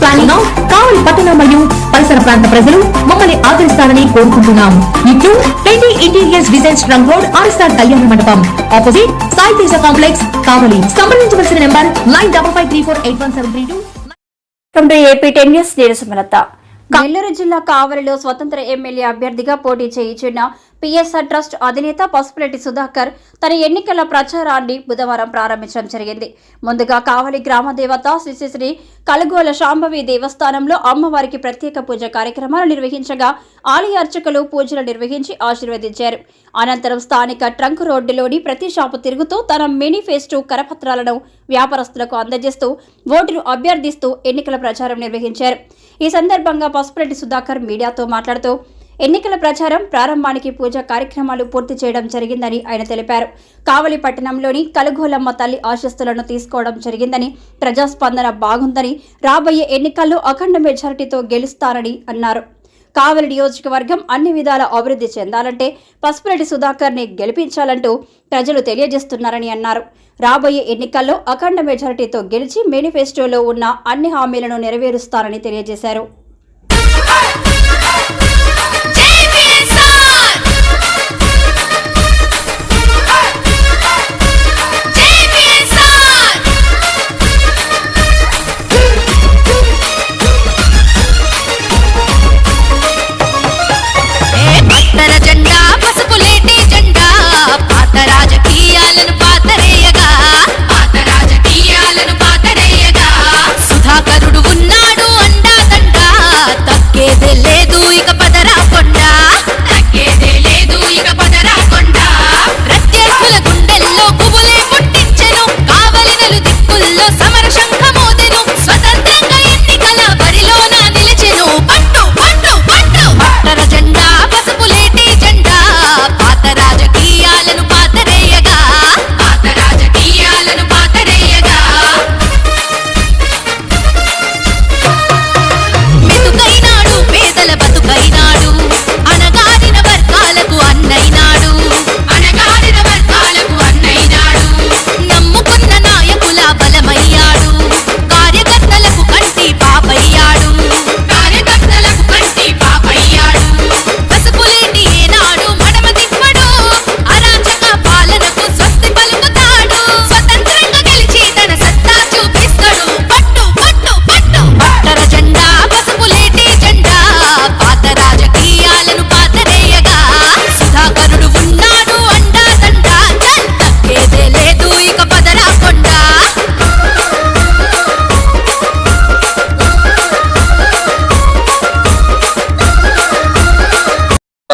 planning Kavali పట్టణ మరియు పరిసర ప్రాంత ప్రజలు మమ్మల్ని ఆదరిస్తారని కోరుకుంటున్నాం. ఇట్లు twenty interiors design trunk road RSR Kalyana Mandapam. Opposite Sai Teja complex Kavali. సంప్రదించవలసిన number nine double five three four eight one seven three two. Welcome to AP ten news నేను సుమలత. నెల్లూరు జిల్లా కావలిలో స్వతంత్ర ఎమ్మెల్యే అభ్యర్థిగా పోటీ చేయించిన పిఎస్ఆర్ ట్రస్ట్ అధినేత పసుపులెట్టి సుధాకర్ తన ఎన్నికల ప్రచారాన్ని బుధవారం ప్రారంభించడం జరిగింది. ముందుగా కావలి గ్రామ దేవత శ్రీ కలుగోల శాంభవి దేవస్థానంలో అమ్మవారికి ప్రత్యేక పూజ కార్యక్రమాలు నిర్వహించగా ఆలయ అర్చకులు పూజలు నిర్వహించి ఆశీర్వదించారు. అనంతరం స్థానిక ట్రంక్ రోడ్డులోని ప్రతి షాపు తిరుగుతూ తన మేనిఫెస్టో కరపత్రాలను వ్యాపారస్తులకు అందజేస్తూ ఓటును అభ్యర్థిస్తూ ఎన్నికల ప్రచారం నిర్వహించారు. ఈ సందర్భంగా పసుపురెడ్డి సుధాకర్ మీడియాతో మాట్లాడుతూ ఎన్నికల ప్రచారం ప్రారంభానికి పూజా కార్యక్రమాలు పూర్తి చేయడం జరిగిందని ఆయన తెలిపారు. కావలి పట్టణంలోని కలుగోలమ్మ తల్లి ఆశస్సులను తీసుకోవడం జరిగిందని ప్రజాస్పందన బాగుందని రాబోయే ఎన్నికల్లో అఖండ మెజారిటీతో గెలుస్తారని అన్నారు. కావలి నియోజకవర్గం అన్ని విధాల అభివృద్ధి చెందాలంటే పసుపురెడ్డి సుధాకర్ని గెలిపించాలంటూ ప్రజలు తెలియజేస్తున్నారని అన్నారు. రాబోయే ఎన్నికల్లో అఖండ మెజారిటీతో గెలిచి మేనిఫెస్టోలో ఉన్న అన్ని హామీలను నెరవేరుస్తారని తెలియజేశారు.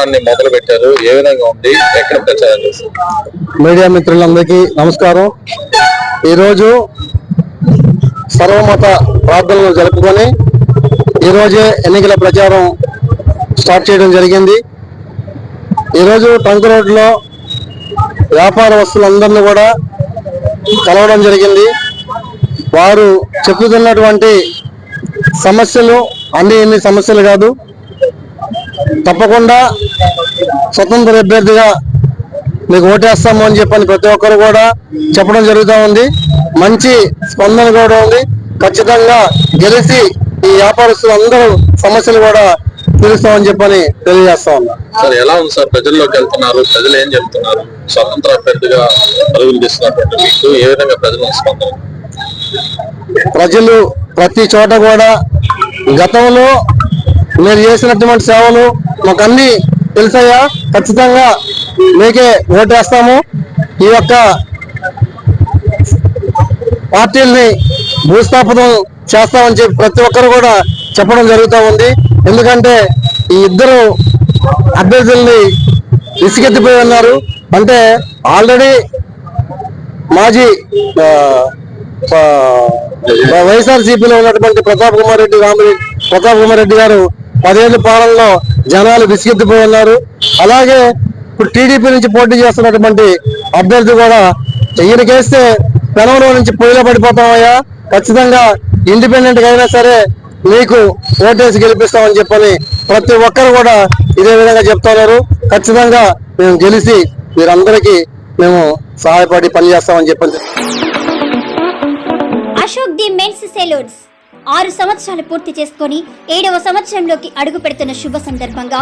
ప్రచారాన్ని మొదలు పెట్టారు ఏ విధంగా ఉంది? ఎక్కడ ప్రచారం చేస్తారు మీడియా మిత్రులందరికీ నమస్కారం. ఈరోజు సర్వమత ప్రార్థనలు జరుపుకొని ఈరోజే ఎన్నికల ప్రచారం స్టార్ట్ చేయడం జరిగింది. ఈరోజు టంక్ రోడ్లో వ్యాపార వస్తువులందరినీ కూడా కలవడం జరిగింది. వారు చెప్పుతున్నటువంటి సమస్యలు అన్ని ఎన్ని సమస్యలు కాదు. తప్పకుండా స్వతంత్ర అభ్యర్థిగా మీకు ఓటేస్తాము అని చెప్పని ప్రతి ఒక్కరు కూడా చెప్పడం జరుగుతూ ఉంది. మంచి స్పందన కూడా ఉంది. ఖచ్చితంగా గెలిచి ఈ వ్యాపారస్తులు అందరూ సమస్యలు కూడా తీరుస్తామని చెప్పని తెలియజేస్తా ఉన్నా. సార్ ఎలా ఉంది సార్? ప్రజల్లోకి వెళ్తున్నారు ప్రజలు ఏం చెప్తున్నారు? స్వతంత్ర అభ్యర్థిగా పరుగులు తీస్తున్నటువంటి మీకు ఏ విధంగా ప్రజలు స్పందన? ప్రజలు ప్రతి చోట కూడా గతంలో మీరు చేసినటువంటి సేవలు మాకు అన్ని తెలుసయ్యా ఖచ్చితంగా మీకే ఓటేస్తాము ఈ యొక్క పార్టీల్ని భూస్థాపనం చేస్తామని చెప్పి ప్రతి ఒక్కరు కూడా చెప్పడం జరుగుతూ ఉంది. ఎందుకంటే ఈ ఇద్దరు అభ్యర్థుల్ని ఇసుకెత్తిపోయి ఉన్నారు. అంటే ఆల్రెడీ మాజీ వైఎస్ఆర్సీపీలో ఉన్నటువంటి ప్రతాప్ కుమార్ రెడ్డి రామరెడ్డి ప్రతాప్ కుమార్ రెడ్డి గారు పదేళ్ళ పాలనలో జనాలు విసిగెత్తిపోయి ఉన్నారు. అలాగే ఇప్పుడు టీడీపీ నుంచి పోటీ చేస్తున్నటువంటి అభ్యర్థి కూడా ఈయనకేస్తే పెనంలో నుంచి పొయ్యిలో పడిపోతామయ్యా. ఖచ్చితంగా ఇండిపెండెంట్గా అయినా సరే మీకు ఓటేసి గెలిపిస్తామని చెప్పని ప్రతి ఒక్కరు కూడా ఇదే విధంగా చెప్తున్నారు. ఖచ్చితంగా మేము గెలిచి మీరందరికీ మేము సహాయపడి పనిచేస్తామని చెప్పండి అశోక్ ది మెన్స్ సెలూన్స్. ఆరు సంవత్సరాలు పూర్తి చేసుకొని ఏడవ సంవత్సరంలోకి అడుగు పెడుతున్న శుభ సందర్భంగా